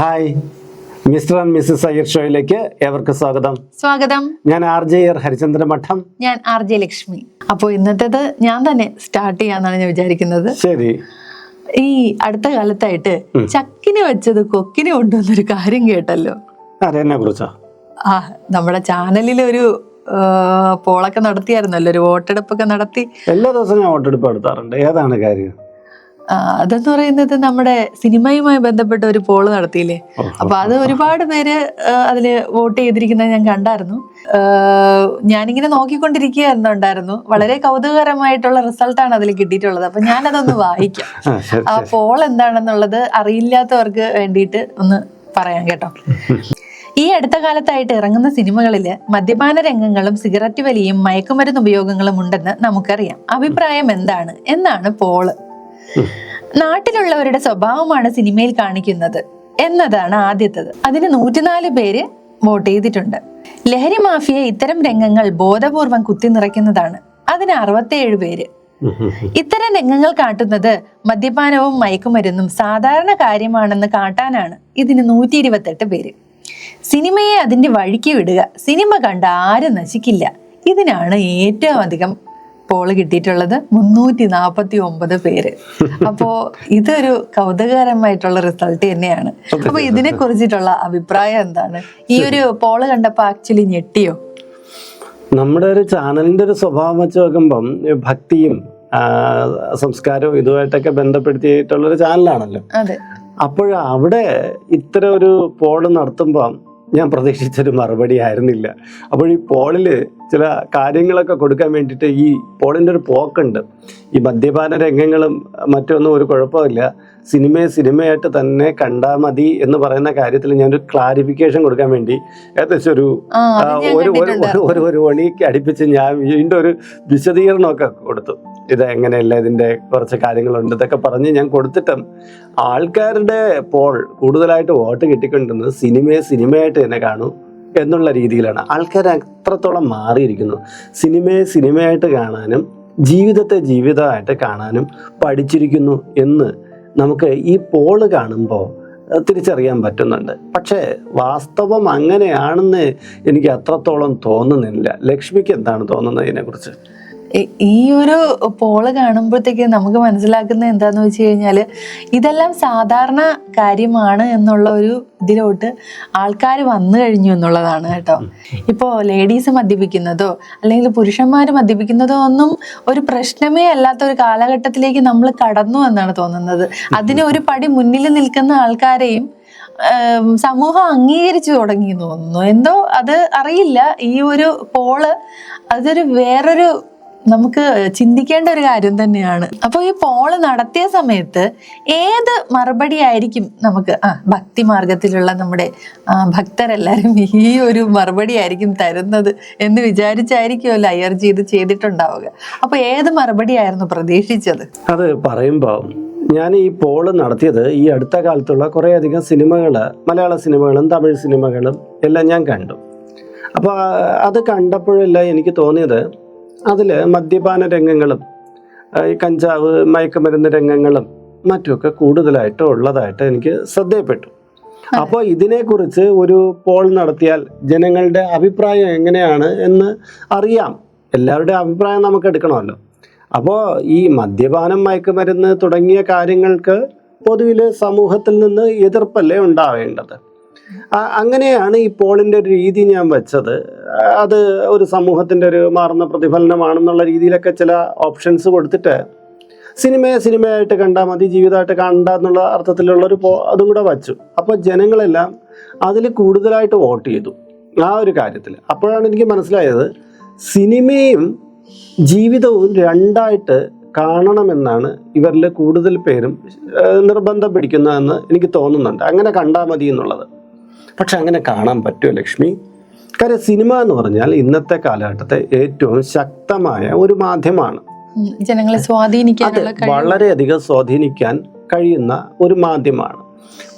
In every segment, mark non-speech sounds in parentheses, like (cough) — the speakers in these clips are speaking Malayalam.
Hi. Mister and missus Iyer ഷോയിലേക്ക് ഏവർക്കും സ്വാഗതം. സ്വാഗതം. ഞാൻ ആർ ജെ ആർ ഹരിചന്ദ്ര മഠം ഞാൻ ആർ ജെ ലക്ഷ്മി. അപ്പോൾ ഇന്നത്തേത് ഞാൻ തന്നെ സ്റ്റാർട്ട് ചെയ്യാന്നാണ് ഞാൻ വിചാരിക്കുന്നത്. ശരി. ഈ അടുത്ത കാലത്തായിട്ട് ചക്കിന് വെച്ചത് കൊക്കിന് കൊണ്ടുവന്നൊരു കാര്യം കേട്ടല്ലോ. അതെന്നെ കുറിച്ചാ? ആ നമ്മുടെ ചാനലിൽ ഒരു പോളൊക്കെ നടത്തിയായിരുന്നല്ലോ ഒരു വോട്ടെടുപ്പൊക്കെ നടത്തി. എല്ലാ ദിവസവും ഞാൻ വോട്ടെടുപ്പ് നടത്താറുണ്ട്. ഏതാണ് കാര്യം? അതെന്ന് പറയുന്നത് നമ്മുടെ സിനിമയുമായി ബന്ധപ്പെട്ട ഒരു പോൾ നടത്തിയില്ലേ. അപ്പൊ അത് ഒരുപാട് പേര് അതിൽ അതിൽ വോട്ട് ചെയ്തിരിക്കുന്നത് ഞാൻ കണ്ടായിരുന്നു. ഞാനിങ്ങനെ നോക്കിക്കൊണ്ടിരിക്കുകയായിരുന്നു ഉണ്ടായിരുന്നു വളരെ കൗതുകകരമായിട്ടുള്ള റിസൾട്ടാണ് അതിൽ കിട്ടിയിട്ടുള്ളത്. അപ്പൊ ഞാനതൊന്ന് വായിക്കാം. (laughs) ആ, പോൾ എന്താണെന്നുള്ളത് അറിയില്ലാത്തവർക്ക് വേണ്ടിയിട്ട് ഒന്ന് പറയാം കേട്ടോ. ഈ അടുത്ത കാലത്തായിട്ട് ഇറങ്ങുന്ന സിനിമകളിൽ മദ്യപാന രംഗങ്ങളും സിഗരറ്റ് വലിയും മയക്കുമരുന്ന് ഉപയോഗങ്ങളും ഉണ്ടെന്ന് നമുക്കറിയാം. അഭിപ്രായം എന്താണ്? എന്നാണ് പോൾ നാട്ടിലുള്ളവരുടെ സ്വഭാവമാണ് സിനിമയിൽ കാണിക്കുന്നത് എന്നതാണ് ആദ്യത്തത്. അതിന് നൂറ്റിനാല് പേര് വോട്ട് ചെയ്തിട്ടുണ്ട്. ലഹരി മാഫിയ ഇത്തരം രംഗങ്ങൾ ബോധപൂർവം കുത്തി നിറയ്ക്കുന്നതാണ്. അതിന് അറുപത്തേഴ് പേര്. ഇത്തരം രംഗങ്ങൾ കാട്ടുന്നത് മദ്യപാനവും മയക്കുമരുന്നും സാധാരണ കാര്യമാണെന്ന് കാട്ടാനാണ്. ഇതിന് നൂറ്റി ഇരുപത്തെട്ട് പേര്. സിനിമയെ അതിന്റെ വഴിക്ക് വിടുക. സിനിമ കണ്ട ആരും നശിക്കില്ല. ഇതിനാണ് ഏറ്റവും അധികം പോൾ കിട്ടിയിട്ടുള്ളത് മുന്നൂറ്റി നാപ്പത്തി ഒമ്പത് പേര്. അപ്പോ ഇതൊരു കൗതുകകരമായിട്ടുള്ള റിസൾട്ട് തന്നെയാണ്. അപ്പൊ ഇതിനെ കുറിച്ചിട്ടുള്ള അഭിപ്രായം എന്താണ്? ഈ ഒരു പോൾ കണ്ടപ്പോ ആക്ച്വലി ഞെട്ടിയോ? നമ്മുടെ ഒരു ചാനലിന്റെ ഒരു സ്വഭാവം വെച്ച് നോക്കുമ്പം ഭക്തിയും സംസ്കാരവും ഇതുമായിട്ടൊക്കെ ബന്ധപ്പെടുത്തിയിട്ടുള്ള ഒരു ചാനലാണല്ലോ അപ്പോഴവിടെ അപ്പോൾ അവിടെ ഇത്തരം ഒരു പോൾ നടത്തുമ്പം ഞാൻ പ്രതീക്ഷിച്ചൊരു മറുപടി ആയിരുന്നില്ല. അപ്പോൾ ഈ പോളിൽ ചില കാര്യങ്ങളൊക്കെ കൊടുക്കാൻ വേണ്ടിയിട്ട് ഈ പോളിന്റെ ഒരു പോക്കുണ്ട്. ഈ മദ്യപാന രംഗങ്ങളും മറ്റൊന്നും ഒരു കുഴപ്പമില്ല. സിനിമയെ സിനിമയായിട്ട് തന്നെ കണ്ടാൽ മതി എന്ന് പറയുന്ന കാര്യത്തിൽ ഞാനൊരു ക്ലാരിഫിക്കേഷൻ കൊടുക്കാൻ വേണ്ടി ഏകദേശം ഒരു ഒരു ഒരു ഒരു ഒരു ഒരു ഒരു ഒരു ഒരു- ഒരു ഒരു മണിക്ക് അടുപ്പിച്ച് ഞാൻ ഒരു ഒരു വിശദീകരണമൊക്കെ കൊടുത്തു. ഇത് എങ്ങനെയല്ല ഇതിന്റെ കുറച്ച് കാര്യങ്ങളുണ്ട് ഇതൊക്കെ പറഞ്ഞ് ഞാൻ കൊടുത്തിട്ടും ആൾക്കാരുടെ പോൾ കൂടുതലായിട്ട് വോട്ട് കിട്ടിക്കൊണ്ടിരുന്നത് സിനിമയെ സിനിമയായിട്ട് തന്നെ കാണൂ എന്നുള്ള രീതിയിലാണ്. ആൾക്കാർ അത്രത്തോളം മാറിയിരിക്കുന്നു. സിനിമയെ സിനിമയായിട്ട് കാണാനും ജീവിതത്തെ ജീവിതമായിട്ട് കാണാനും പഠിച്ചിരിക്കുന്നു എന്ന് നമുക്ക് ഈ പോൾ കാണുമ്പോൾ തിരിച്ചറിയാൻ പറ്റുന്നുണ്ട്. പക്ഷേ വാസ്തവം അങ്ങനെയാണെന്ന് എനിക്ക് അത്രത്തോളം തോന്നുന്നില്ല. ലക്ഷ്മിക്ക് എന്താണ് തോന്നുന്നത് ഇതിനെക്കുറിച്ച്? ഈ- ഒരു പോൾ കാണുമ്പോഴത്തേക്ക് നമുക്ക് മനസ്സിലാക്കുന്നത് എന്താന്ന് വെച്ച് കഴിഞ്ഞാൽ ഇതെല്ലാം സാധാരണ കാര്യമാണ് എന്നുള്ള ഒരു ഇതിലോട്ട് ആൾക്കാർ വന്നു കഴിഞ്ഞു എന്നുള്ളതാണ് കേട്ടോ. ഇപ്പോ ലേഡീസ് മദ്യപിക്കുന്നതോ അല്ലെങ്കിൽ പുരുഷന്മാർ മദ്യപിക്കുന്നതോ ഒന്നും ഒരു പ്രശ്നമേ അല്ലാത്ത ഒരു കാലഘട്ടത്തിലേക്ക് നമ്മൾ കടന്നു എന്നാണ് തോന്നുന്നത്. അതിന് ഒരു പടി മുന്നിൽ നിൽക്കുന്ന ആൾക്കാരെയും സമൂഹം അംഗീകരിച്ചു തുടങ്ങി തോന്നുന്നു. എന്തോ അത് അറിയില്ല. ഈ ഒരു പോൾ അതൊരു വേറൊരു നമുക്ക് ചിന്തിക്കേണ്ട ഒരു കാര്യം തന്നെയാണ്. അപ്പോൾ ഈ പോൾ നടത്തിയ സമയത്ത് ഏത് മറുപടി ആയിരിക്കും നമുക്ക് ആ ഭക്തി മാർഗത്തിലുള്ള നമ്മുടെ ആ, ഭക്തരെല്ലാരും ഈ ഒരു മറുപടി ആയിരിക്കും തരുന്നത് എന്ന് വിചാരിച്ചായിരിക്കുമല്ലോ അയ്യർജി ഇത് ചെയ്തിട്ടുണ്ടാവുക? അപ്പോൾ ഏത് മറുപടി ആയിരുന്നു പ്രതീക്ഷിച്ചത്? അത് പറയുമ്പോൾ ഞാൻ ഈ പോൾ നടത്തിയത് ഈ അടുത്ത കാലത്തുള്ള കുറേയധികം സിനിമകൾ മലയാള സിനിമകളും തമിഴ് സിനിമകളും എല്ലാം ഞാൻ കണ്ടു. അപ്പോൾ അത് കണ്ടപ്പോഴല്ല എനിക്ക് തോന്നിയത് അതിൽ മദ്യപാന രംഗങ്ങളും ഈ കഞ്ചാവ് മയക്കുമരുന്ന് രംഗങ്ങളും മറ്റുമൊക്കെ കൂടുതലായിട്ട് ഉള്ളതായിട്ട് എനിക്ക് ശ്രദ്ധയപ്പെട്ടു. അപ്പോൾ ഇതിനെക്കുറിച്ച് ഒരു പോൾ നടത്തിയാൽ ജനങ്ങളുടെ അഭിപ്രായം എങ്ങനെയാണ് എന്ന് അറിയാം. എല്ലാവരുടെയും അഭിപ്രായം നമുക്ക് എടുക്കണമല്ലോ. അപ്പോൾ ഈ മദ്യപാനം മയക്കുമരുന്ന് തുടങ്ങിയ കാര്യങ്ങൾക്ക് പൊതുവിൽ സമൂഹത്തിൽ നിന്ന് എതിർപ്പല്ലേ ഉണ്ടാവേണ്ടത്? അങ്ങനെയാണ് ഈ പോളിന്റെ ഒരു രീതി ഞാൻ വെച്ചത്. അത് ഒരു സമൂഹത്തിന്റെ ഒരു മാറുന്ന പ്രതിഫലനമാണെന്നുള്ള രീതിയിലൊക്കെ ചില ഓപ്ഷൻസ് കൊടുത്തിട്ട് സിനിമയെ സിനിമയായിട്ട് കണ്ടാൽ മതി ജീവിതമായിട്ട് കണ്ട എന്നുള്ള അർത്ഥത്തിലുള്ളൊരു പോ അതും കൂടെ വച്ചു. അപ്പോൾ ജനങ്ങളെല്ലാം അതിൽ കൂടുതലായിട്ട് വോട്ട് ചെയ്തു. ആ ഒരു കാര്യത്തിൽ അപ്പോഴാണ് എനിക്ക് മനസ്സിലായത് സിനിമയും ജീവിതവും രണ്ടായിട്ട് കാണണമെന്നാണ് ഇവരിൽ കൂടുതൽ പേരും നിർബന്ധം പിടിക്കുന്നതെന്ന് എനിക്ക് തോന്നുന്നുണ്ട്. അങ്ങനെ കണ്ടാൽ മതി എന്നുള്ളത്. പക്ഷെ അങ്ങനെ കാണാൻ പറ്റുമോ ലക്ഷ്മി? കാര്യം സിനിമ എന്ന് പറഞ്ഞാൽ ഇന്നത്തെ കാലഘട്ടത്തെ ഏറ്റവും ശക്തമായ ഒരു മാധ്യമമാണ്. ജനങ്ങളെ സ്വാധീനിക്കാൻ വളരെയധികം സ്വാധീനിക്കാൻ കഴിയുന്ന ഒരു മാധ്യമമാണ്.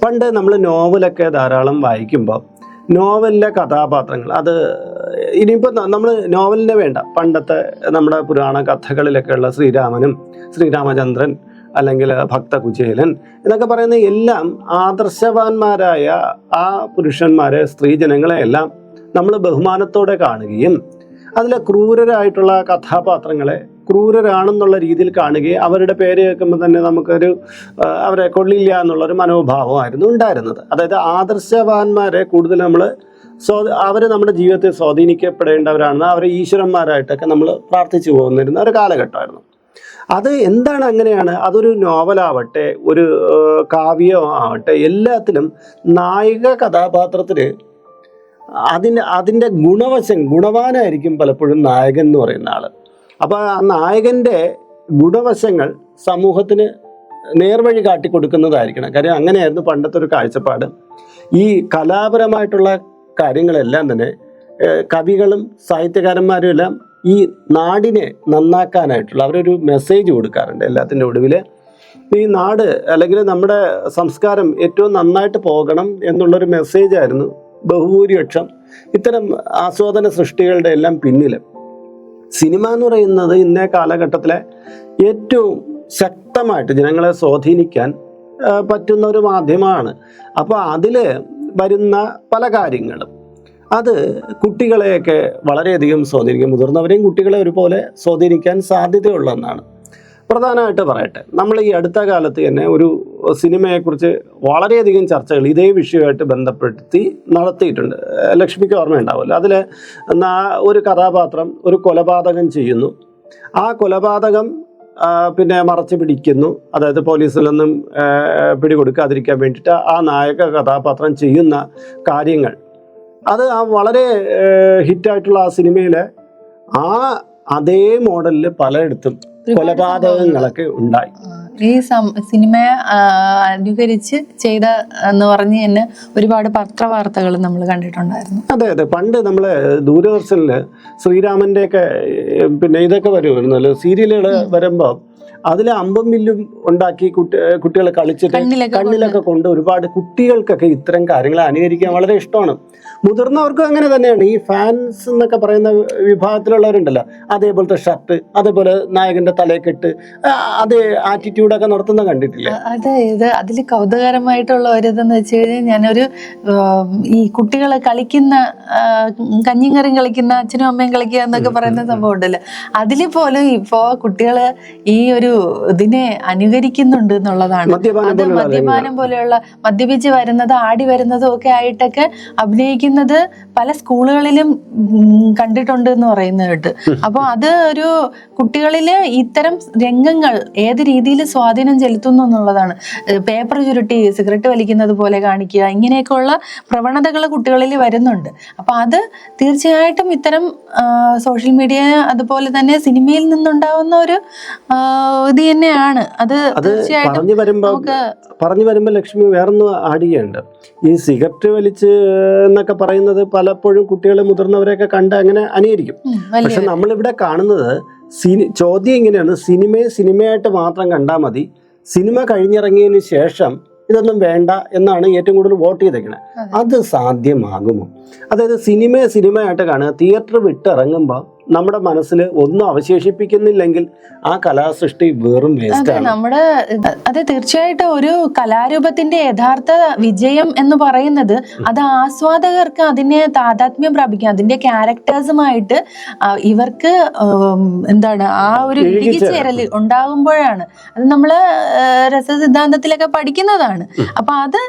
പണ്ട് നമ്മൾ നോവലൊക്കെ ധാരാളം വായിക്കുമ്പോൾ നോവലിലെ കഥാപാത്രങ്ങൾ അത് ഇനിയിപ്പോൾ നമ്മൾ നോവലിനെ വേണ്ട. പണ്ടത്തെ നമ്മുടെ പുരാണ കഥകളിലൊക്കെയുള്ള ശ്രീരാമനും ശ്രീരാമചന്ദ്രൻ അല്ലെങ്കിൽ ഭക്ത കുചേലൻ എന്നൊക്കെ പറയുന്ന എല്ലാം ആദർശവാന്മാരായ ആ പുരുഷന്മാരെ സ്ത്രീജനങ്ങളെ എല്ലാം നമ്മൾ ബഹുമാനത്തോടെ കാണുകയും അതിലെ ക്രൂരരായിട്ടുള്ള കഥാപാത്രങ്ങളെ ക്രൂരരാണെന്നുള്ള രീതിയിൽ കാണുകയും അവരുടെ പേര് കേൾക്കുമ്പോൾ തന്നെ നമുക്കൊരു അവരെ കൊള്ളില്ല എന്നുള്ളൊരു മനോഭാവമായിരുന്നു ഉണ്ടായിരുന്നത്. അതായത് ആദർശവാന്മാരെ കൂടുതൽ നമ്മൾ സ്വ അവർ നമ്മുടെ ജീവിതത്തെ സ്വാധീനിക്കപ്പെടേണ്ടവരാണെന്ന് അവരെ ഈശ്വരന്മാരായിട്ടൊക്കെ നമ്മൾ പ്രാർത്ഥിച്ചു പോകുന്നിരുന്ന ഒരു കാലഘട്ടമായിരുന്നു. അത് എന്താണ് അങ്ങനെയാണ്? അതൊരു നോവലാവട്ടെ ഒരു കാവ്യം ആവട്ടെ എല്ലാത്തിലും നായിക കഥാപാത്രത്തിന് അതിന് അതിന്റെ ഗുണവശം ഗുണവാനായിരിക്കും പലപ്പോഴും നായകൻ എന്ന് പറയുന്ന ആൾ അപ്പോൾ ആ നായകന്റെ ഗുണവശങ്ങൾ സമൂഹത്തിന് നേർവഴി കാട്ടിക്കൊടുക്കുന്നതായിരിക്കണം. കാര്യം അങ്ങനെയായിരുന്നു പണ്ടത്തെ ഒരു കാഴ്ചപ്പാട്. ഈ കലാപരമായിട്ടുള്ള കാര്യങ്ങളെല്ലാം തന്നെ കവികളും സാഹിത്യകാരന്മാരും എല്ലാം ഈ നാടിനെ നന്നാക്കാനായിട്ടുള്ള അവരൊരു മെസ്സേജ് കൊടുക്കാറുണ്ട് എല്ലാത്തിന്റെ ഒടുവിൽ ഈ നാട് അല്ലെങ്കിൽ നമ്മുടെ സംസ്കാരം ഏറ്റവും നന്നായിട്ട് പോകണം എന്നുള്ളൊരു മെസ്സേജായിരുന്നു ബഹുഭൂരിപക്ഷം ഇത്തരം ആസ്വാദന സൃഷ്ടികളുടെ എല്ലാം പിന്നിൽ സിനിമ എന്ന് പറയുന്നത് ഇന്നേ കാലഘട്ടത്തിലെ ഏറ്റവും ശക്തമായിട്ട് ജനങ്ങളെ സ്വാധീനിക്കാൻ പറ്റുന്ന ഒരു മാധ്യമമാണ്. അപ്പോൾ അതിൽ വരുന്ന പല കാര്യങ്ങളും അത് കുട്ടികളെയൊക്കെ വളരെയധികം സ്വാധീനിക്കും. മുതിർന്നവരെയും കുട്ടികളെ ഒരുപോലെ സ്വാധീനിക്കാൻ സാധ്യതയുള്ള ഒന്നാണ്. പ്രധാനമായിട്ട് പറയട്ടെ നമ്മൾ ഈ അടുത്ത കാലത്ത് തന്നെ ഒരു സിനിമയെക്കുറിച്ച് വളരെയധികം ചർച്ചകൾ ഇതേ വിഷയമായിട്ട് ബന്ധപ്പെടുത്തി നടത്തിയിട്ടുണ്ട്. ലക്ഷ്മിക്ക് ഓർമ്മയുണ്ടാവുമല്ലോ. അതിൽ ഒരു കഥാപാത്രം ഒരു കൊലപാതകം ചെയ്യുന്നു. ആ കൊലപാതകം പിന്നെ മറച്ചു പിടിക്കുന്നു. അതായത് പോലീസിൽ നിന്നും പിടികൊടുക്കാതിരിക്കാൻ വേണ്ടിയിട്ട് ആ നായക കഥാപാത്രം ചെയ്യുന്ന കാര്യങ്ങൾ. അത് ആ വളരെ ഹിറ്റായിട്ടുള്ള ആ സിനിമയിലെ ആ അതേ മോഡലിൽ പലയിടത്തും കൊലപാതകങ്ങളൊക്കെ ഉണ്ടായി. ഈ സിനിമയെ അനുകരിച്ച് ചെയ്ത എന്ന് പറഞ്ഞ് തന്നെ ഒരുപാട് പത്രവാർത്തകൾ നമ്മൾ കണ്ടിട്ടുണ്ടായിരുന്നു. അതെ അതെ. പണ്ട് നമ്മൾ ദൂരദർശനിൽ ശ്രീരാമന്റെയൊക്കെ ഒക്കെ പിന്നെ ഇതൊക്കെ വരുമായിരുന്നല്ലോ. സീരിയലുകൾ വരുമ്പോൾ അതിൽ അമ്പം വില്ലും ഉണ്ടാക്കി കുട്ടി കുട്ടികളെ കളിച്ചിട്ട് കണ്ണിലൊക്കെ കൊണ്ട്. ഒരുപാട് കുട്ടികൾക്കൊക്കെ ഇത്തരം കാര്യങ്ങൾ അനുകരിക്കാൻ വളരെ ഇഷ്ടമാണ്. മുതിർന്നവർക്കും അങ്ങനെ തന്നെയാണ്. ഈ ഫാൻസ് എന്നൊക്കെ പറയുന്ന വിഭാഗത്തിലുള്ളവരുണ്ടല്ലോ. അതേപോലത്തെ ഷർട്ട് അതേപോലെ നായകന്റെ തലയെക്കെട്ട് ആ, അതേ ആറ്റിറ്റ്യൂഡൊക്കെ നടത്തുന്ന കണ്ടിട്ടില്ല? അതായത് അതിൽ കൗതുകരമായിട്ടുള്ള ഒരിതെന്ന് വെച്ച് കഴിഞ്ഞാൽ ഞാനൊരു ഈ കുട്ടികളെ കളിക്കുന്ന ആ, കഞ്ഞിങ്കറിയും കളിക്കുന്ന അച്ഛനും അമ്മയും കളിക്കുക എന്നൊക്കെ പറയുന്ന സംഭവം ഉണ്ടല്ലോ. അതിൽ പോലും ഇപ്പോ കുട്ടികൾ ഈ ഒരു ഇതിനെ അനുകരിക്കുന്നുണ്ട് എന്നുള്ളതാണ്. അത് മദ്യപാനം പോലെയുള്ള മദ്യപിച്ച് വരുന്നത് ആടി വരുന്നതും ഒക്കെ ആയിട്ടൊക്കെ അഭിനയിക്കുന്നത് പല സ്കൂളുകളിലും കണ്ടിട്ടുണ്ട് എന്ന് പറയുന്നത് കേട്ട്. അപ്പൊ അത് ഒരു കുട്ടികളിൽ ഇത്തരം രംഗങ്ങൾ ഏത് രീതിയിൽ സ്വാധീനം ചെലുത്തുന്നു എന്നുള്ളതാണ്. പേപ്പർ ചുരുട്ടി സിഗരറ്റ് വലിക്കുന്നത് പോലെ കാണിക്കുക ഇങ്ങനെയൊക്കെയുള്ള പ്രവണതകൾ കുട്ടികളിൽ വരുന്നുണ്ട്. അപ്പൊ അത് തീർച്ചയായിട്ടും ഇത്തരം സോഷ്യൽ മീഡിയ അതുപോലെ തന്നെ സിനിമയിൽ നിന്നുണ്ടാവുന്ന ഒരു ഇത് തന്നെയാണ്. അത് പറഞ്ഞു വരുമ്പോൾ പറഞ്ഞു വരുമ്പോൾ ലക്ഷ്മി വേറൊന്നും ആഡ് ഈ സിഗരറ്റ് വലിച്ച് എന്നൊക്കെ പറയുന്നത് പലപ്പോഴും കുട്ടികളെ മുതിർന്നവരെയൊക്കെ കണ്ട് അങ്ങനെ അനുകരിക്കും പക്ഷെ നമ്മളിവിടെ കാണുന്നത് സിനി ചോദ്യം ഇങ്ങനെയാണ്. സിനിമയെ സിനിമയായിട്ട് മാത്രം കണ്ടാൽ മതി. സിനിമ കഴിഞ്ഞിറങ്ങിയതിന് ശേഷം ഇതൊന്നും വേണ്ട എന്നാണ് ഏറ്റവും കൂടുതൽ വോട്ട് ചെയ്തേക്കണത് അത്. സാധ്യമാകുമോ? അതായത് സിനിമയെ സിനിമയായിട്ട് കാണുക തിയേറ്റർ വിട്ടിറങ്ങുമ്പോൾ നമ്മുടെ മനസ്സിൽ ഒന്നും അവശേഷിപ്പിക്കുന്നില്ലെങ്കിൽ ആ കലാസൃഷ്ടി വെറും വേസ്റ്റ് വേസ്റ്റാണ് നമ്മുടെ അതെ തീർച്ചയായിട്ടും ഒരു കലാരൂപത്തിന്റെ യഥാർത്ഥ വിജയം എന്ന് പറയുന്നത് അത് ആസ്വാദകർക്ക് അതിനെ താതാത്മ്യം പ്രാപിക്കും. അതിന്റെ ക്യാരക്ടേഴ്സുമായിട്ട് ഇവർക്ക് എന്താണ് ആ ഒരു ഇഴുകിച്ചേരാം. ഉണ്ടാകുമ്പോഴാണ്. അത് നമ്മൾ ആ, രസസിദ്ധാന്തത്തിലൊക്കെ പഠിക്കുന്നതാണ്. അപ്പൊ അത്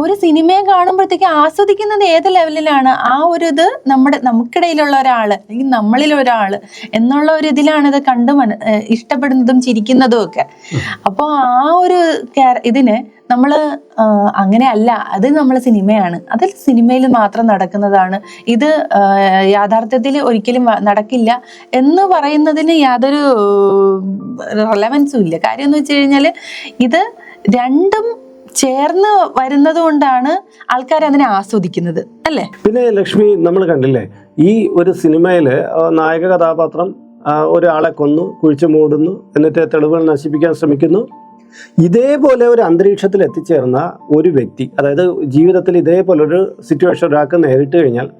ഒരു സിനിമയെ കാണുമ്പോഴത്തേക്ക് ആസ്വദിക്കുന്നത് ഏത് ലെവലിലാണ്? ആ ഒരു ഇത് നമ്മുടെ നമുക്കിടയിലുള്ള ഒരാൾ അല്ലെങ്കിൽ നമ്മളിൽ ഒരാൾ എന്നുള്ള ഒരു ഇതിലാണ് ഇത് കണ്ട് മന ഇഷ്ടപ്പെടുന്നതും ചിരിക്കുന്നതും ഒക്കെ. അപ്പോൾ ആ ഒരു ഇതിന് നമ്മൾ അങ്ങനെയല്ല. അത് നമ്മൾ സിനിമയാണ്. അത് സിനിമയിൽ മാത്രം നടക്കുന്നതാണ്. ഇത് യാഥാർത്ഥ്യത്തിൽ ഒരിക്കലും നടക്കില്ല എന്ന് പറയുന്നതിന് യാതൊരു റെലവൻസും ഇല്ല. കാര്യം എന്ന് വെച്ച് കഴിഞ്ഞാൽ ഇത് രണ്ടും ചേർന്ന് വരുന്നത് കൊണ്ടാണ് ആൾക്കാർ അതിനെ ആസ്വദിക്കുന്നത്. അല്ലേ? പിന്നെ ലക്ഷ്മി നമ്മൾ കണ്ടില്ലേ ഈ ഒരു സിനിമയിൽ നായക കഥാപാത്രം ഒരാളെ കൊന്നു കുഴിച്ചു മൂടുന്നു എന്നിട്ട് തെളിവുകൾ നശിപ്പിക്കാൻ ശ്രമിക്കുന്നു. ഇതേപോലെ ഒരു അന്തരീക്ഷത്തിൽ എത്തിച്ചേർന്ന ഒരു വ്യക്തി അതായത് ജീവിതത്തിൽ ഇതേപോലെ ഒരു സിറ്റുവേഷൻ ഒരാൾക്ക് നേരിട്ട് കഴിഞ്ഞാൽ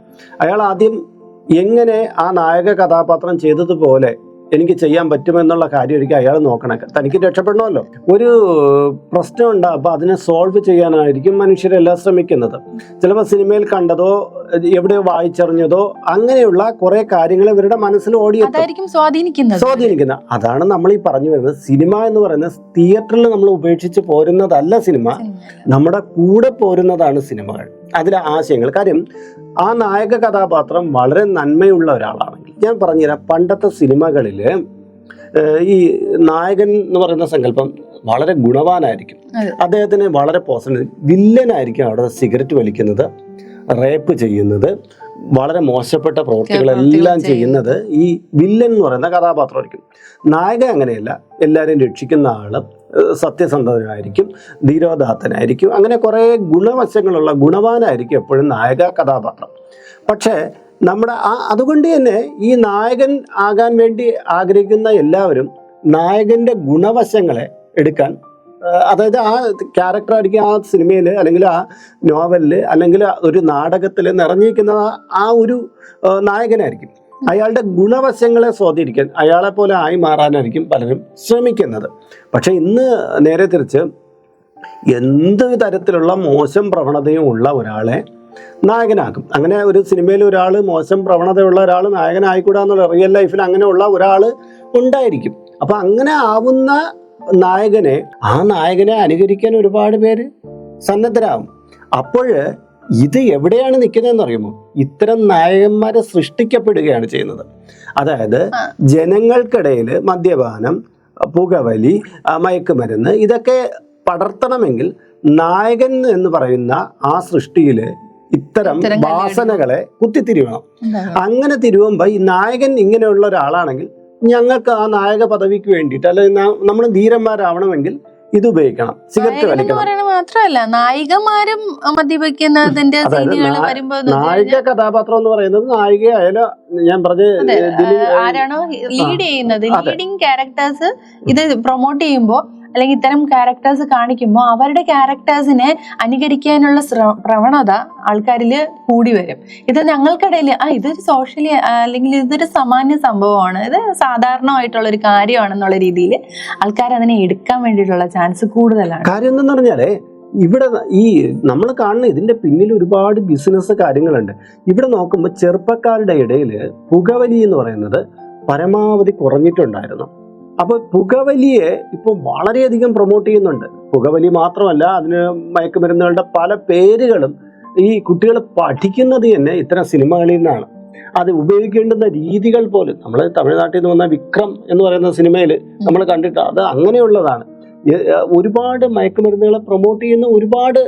അയാൾ ആദ്യം എങ്ങനെ ആ നായക കഥാപാത്രം ചെയ്തതുപോലെ എനിക്ക് ചെയ്യാൻ പറ്റുമെന്നുള്ള കാര്യം ഒരിക്കൽ അയാൾ നോക്കണം. തനിക്ക് രക്ഷപ്പെടണമല്ലോ. ഒരു പ്രശ്നം ഉണ്ട് അപ്പോൾ അതിനെ സോൾവ് ചെയ്യാനായിരിക്കും മനുഷ്യരെല്ലാം ശ്രമിക്കുന്നത്. ചിലപ്പോൾ സിനിമയിൽ കണ്ടതോ എവിടെയോ വായിച്ചറിഞ്ഞതോ അങ്ങനെയുള്ള കുറെ കാര്യങ്ങൾ ഇവരുടെ മനസ്സിൽ ഓടിയെത്തും. സ്വാധീനിക്കുന്നത്. സ്വാധീനിക്കുന്ന അതാണ് നമ്മൾ ഈ പറഞ്ഞു വരുന്നത്. സിനിമ എന്ന് പറയുന്നത് തിയേറ്ററിൽ നമ്മൾ ഉപേക്ഷിച്ച് പോരുന്നതല്ല സിനിമ. നമ്മുടെ കൂടെ പോരുന്നതാണ് സിനിമകൾ. അതിലെ ആശയങ്ങൾ. കാര്യം ആ നായക കഥാപാത്രം വളരെ നന്മയുള്ള ഒരാളാണെങ്കിൽ ഞാൻ പറഞ്ഞുതരാം. പണ്ടത്തെ സിനിമകളിൽ ഈ നായകൻ എന്ന് പറയുന്ന സങ്കല്പം വളരെ ഗുണവാനായിരിക്കും. അദ്ദേഹത്തിന് വളരെ പോസിറ്റീവ് വില്ലനായിരിക്കും അവിടെ സിഗരറ്റ് വലിക്കുന്നത് റേപ്പ് ചെയ്യുന്നത് വളരെ മോശപ്പെട്ട പ്രവൃത്തികളെല്ലാം ചെയ്യുന്നത് ഈ വില്ലൻ എന്ന് പറയുന്ന കഥാപാത്രമായിരിക്കും. നായകൻ അങ്ങനെയല്ല എല്ലാവരെയും രക്ഷിക്കുന്ന ആൾ സത്യസന്ധനായിരിക്കും ധീരോദാത്തനായിരിക്കും അങ്ങനെ കുറേ ഗുണവശങ്ങളുള്ള ഗുണവാനായിരിക്കും എപ്പോഴും നായക കഥാപാത്രം. പക്ഷേ നമ്മുടെ ആ അതുകൊണ്ട് തന്നെ ഈ നായകൻ ആകാൻ വേണ്ടി ആഗ്രഹിക്കുന്ന എല്ലാവരും നായകന്റെ ഗുണവശങ്ങളെ എടുക്കാൻ അതായത് ആ ക്യാരക്ടറായിരിക്കും ആ സിനിമയിൽ അല്ലെങ്കിൽ ആ നോവലിൽ അല്ലെങ്കിൽ ഒരു നാടകത്തിൽ നിറഞ്ഞിരിക്കുന്ന ആ- ഒരു നായകനായിരിക്കും. അയാളുടെ ഗുണവശങ്ങളെ സ്വാധീനിക്കാൻ അയാളെ പോലെ ആയി മാറാനായിരിക്കും പലരും ശ്രമിക്കുന്നത്. പക്ഷേ ഇന്ന് നേരെ തിരിച്ച് എന്ത് തരത്തിലുള്ള മോശം പ്രവണതയും ഉള്ള ഒരാളെ നായകനാക്കും അങ്ങനെ ഒരു സിനിമയിൽ ഒരാൾ മോശം പ്രവണതയുള്ള ഒരാൾ നായകനായിക്കൂടാ എന്നുള്ള റിയൽ ലൈഫിൽ അങ്ങനെയുള്ള ഒരാൾ ഉണ്ടായിരിക്കും. അപ്പം അങ്ങനെ ആവുന്ന നായകനെ ആ നായകനെ അനുകരിക്കാൻ ഒരുപാട് പേര് സന്നദ്ധരാകും. അപ്പോൾ ഇത് എവിടെയാണ് നിൽക്കുന്നതെന്ന് അറിയുമോ? ഇത്തരം നായകന്മാരെ സൃഷ്ടിക്കപ്പെടുകയാണ് ചെയ്യുന്നത്. അതായത്. ജനങ്ങൾക്കിടയിൽ മദ്യപാനം പുകവലി മയക്കുമരുന്ന് ഇതൊക്കെ പടർത്തണമെങ്കിൽ നായകൻ എന്ന് പറയുന്ന ആ സൃഷ്ടിയിൽ ഇത്തരം വാസനകളെ കുത്തിത്തിരിവണം. അങ്ങനെ തിരുവുമ്പോൾ ഈ നായകൻ ഇങ്ങനെയുള്ള ഒരാളാണെങ്കിൽ ഞങ്ങൾക്ക് ആ നായക പദവിക്ക് വേണ്ടിയിട്ട് അല്ലെങ്കിൽ നമ്മൾ ധീരന്മാരാവണമെങ്കിൽ ഇത് ഉപയോഗിക്കണം. സിഗരറ്റ് വലിക്കണം. മാത്രമല്ല നായികമാരും മദ്യപിക്കുന്നതിന്റെ സീനുകൾ വരുമ്പോ നായിക കഥാപാത്രം എന്ന് പറയുന്നത് നായികയായാലും ഞാൻ പറഞ്ഞ ആരാണോ ലീഡ് ചെയ്യുന്നത് ലീഡിങ് ക്യാരക്ടേഴ്സ് ഇത് പ്രൊമോട്ട് ചെയ്യുമ്പോ അല്ലെങ്കിൽ ഇത്തരം ക്യാരക്ടേഴ്സ് കാണിക്കുമ്പോൾ അവരുടെ ക്യാരക്ടേഴ്സിനെ അനുകരിക്കാനുള്ള പ്രവണത ആൾക്കാരിൽ കൂടി വരും. ഇത് ഞങ്ങൾക്കിടയിൽ ആ ഇതൊരു സോഷ്യലി അല്ലെങ്കിൽ ഇതൊരു സാമാന്യ സംഭവമാണ്. ഇത് സാധാരണമായിട്ടുള്ള ഒരു കാര്യമാണെന്നുള്ള രീതിയിൽ ആൾക്കാർ അതിനെ എടുക്കാൻ വേണ്ടിയിട്ടുള്ള ചാൻസ് കൂടുതലാണ്. കാര്യം എന്തെന്ന് പറഞ്ഞാലേ ഇവിടെ ഈ നമ്മൾ കാണുന്ന ഇതിന്റെ പിന്നിൽ ഒരുപാട് ബിസിനസ് കാര്യങ്ങളുണ്ട്. ഇവിടെ നോക്കുമ്പോൾ ചെറുപ്പക്കാരുടെ ഇടയിൽ പുകവലി എന്ന് പറയുന്നത് പരമാവധി കുറഞ്ഞിട്ടുണ്ടായിരുന്നു. അപ്പോൾ പുകവലിയെ ഇപ്പോൾ വളരെയധികം പ്രൊമോട്ട് ചെയ്യുന്നുണ്ട്. പുകവലി മാത്രമല്ല അതിന് മയക്കുമരുന്നുകളുടെ പല പേരുകളും ഈ കുട്ടികൾ പഠിക്കുന്നത് തന്നെ ഇത്തരം സിനിമകളിൽ നിന്നാണ്. അത് ഉപയോഗിക്കേണ്ടുന്ന രീതികൾ പോലും നമ്മൾ തമിഴ്നാട്ടിൽ നിന്ന് വന്ന വിക്രം എന്ന് പറയുന്ന സിനിമയിൽ നമ്മൾ കണ്ടിട്ട് അത് അങ്ങനെയുള്ളതാണ്. ഒരുപാട് മയക്കുമരുന്നുകളെ പ്രൊമോട്ട് ചെയ്യുന്ന ഒരുപാട്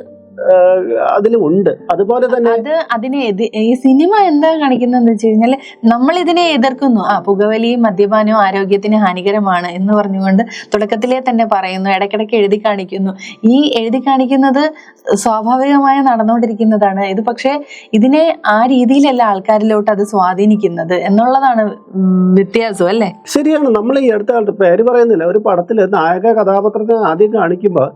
അതിൽ ഉണ്ട്. അതുപോലെ തന്നെ അത് അതിനെ ഈ സിനിമ എന്താ കാണിക്കുന്നതെന്ന് വെച്ച് കഴിഞ്ഞാൽ നമ്മൾ ഇതിനെ എതിർക്കുന്നു. ആ പുകവലിയും മദ്യപാനവും ആരോഗ്യത്തിന് ഹാനികരമാണ് എന്ന് പറഞ്ഞുകൊണ്ട് തുടക്കത്തിലേ തന്നെ പറയുന്നു. ഇടയ്ക്കിടയ്ക്ക് എഴുതി കാണിക്കുന്നു. ഈ എഴുതി കാണിക്കുന്നത് സ്വാഭാവികമായി നടന്നുകൊണ്ടിരിക്കുന്നതാണ്. ഇത് പക്ഷേ ഇതിനെ ആ രീതിയിലല്ല ആൾക്കാരിലോട്ട് അത് സ്വാധീനിക്കുന്നത് എന്നുള്ളതാണ് വ്യത്യാസം അല്ലേ? ശരിയാണ്. നമ്മൾ ഈ അടുത്ത കാലത്ത് പേര് പറയുന്നില്ല. ഒരു പടത്തിൽ നായക കഥാപാത്രത്തെ ആദ്യം കാണിക്കുമ്പോൾ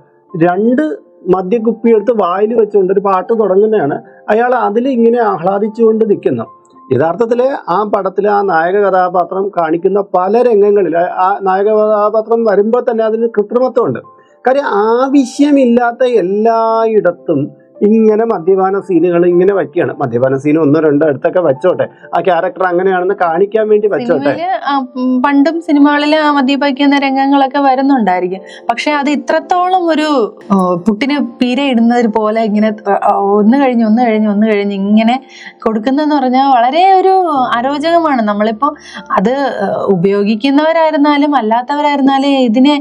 രണ്ട് മദ്യക്കുപ്പി എടുത്ത് വായിൽ വെച്ചുകൊണ്ട് ഒരു പാട്ട് തുടങ്ങുന്നതാണ്. അയാൾ അതിൽ ഇങ്ങനെ ആഹ്ലാദിച്ചുകൊണ്ട് നിൽക്കുന്നു. യഥാർത്ഥത്തിൽ ആ പടത്തിൽ ആ നായക കഥാപാത്രം കാണിക്കുന്ന പല രംഗങ്ങളിൽ ആ- നായക കഥാപാത്രം വരുമ്പോൾ തന്നെ അതിന് കൃത്രിമത്വമുണ്ട്. കാര്യം ആവശ്യമില്ലാത്ത എല്ലായിടത്തും ഇങ്ങനെ മദ്യപാന സീനുകൾ ഇങ്ങനെ വയ്ക്കുകയാണ്. മദ്യപാന സീൻ ഒന്നോ രണ്ടോ അടുത്തൊക്കെ വെച്ചോട്ടെ. ആ ക്യാരക്ടർ അങ്ങനെയാണെന്ന് കാണിക്കാൻ വേണ്ടി വെച്ചോട്ടെ. പണ്ടും സിനിമകളിൽ മദ്യപിക്കുന്ന രംഗങ്ങളൊക്കെ വരുന്നുണ്ടായിരിക്കും. പക്ഷെ അത് ഇത്രത്തോളം ഒരു പുട്ടിനെ പുട്ടിന് പീര ഇടുന്നത് പോലെ ഇങ്ങനെ ഒന്ന് കഴിഞ്ഞ് ഒന്ന് കഴിഞ്ഞ് ഒന്ന് കഴിഞ്ഞ് ഇങ്ങനെ കൊടുക്കുന്നതെന്ന് പറഞ്ഞാൽ വളരെ ഒരു അരോചകമാണ്. നമ്മളിപ്പോ അത് ഉപയോഗിക്കുന്നവരായിരുന്നാലും അല്ലാത്തവരായിരുന്നാലും ഇതിനെ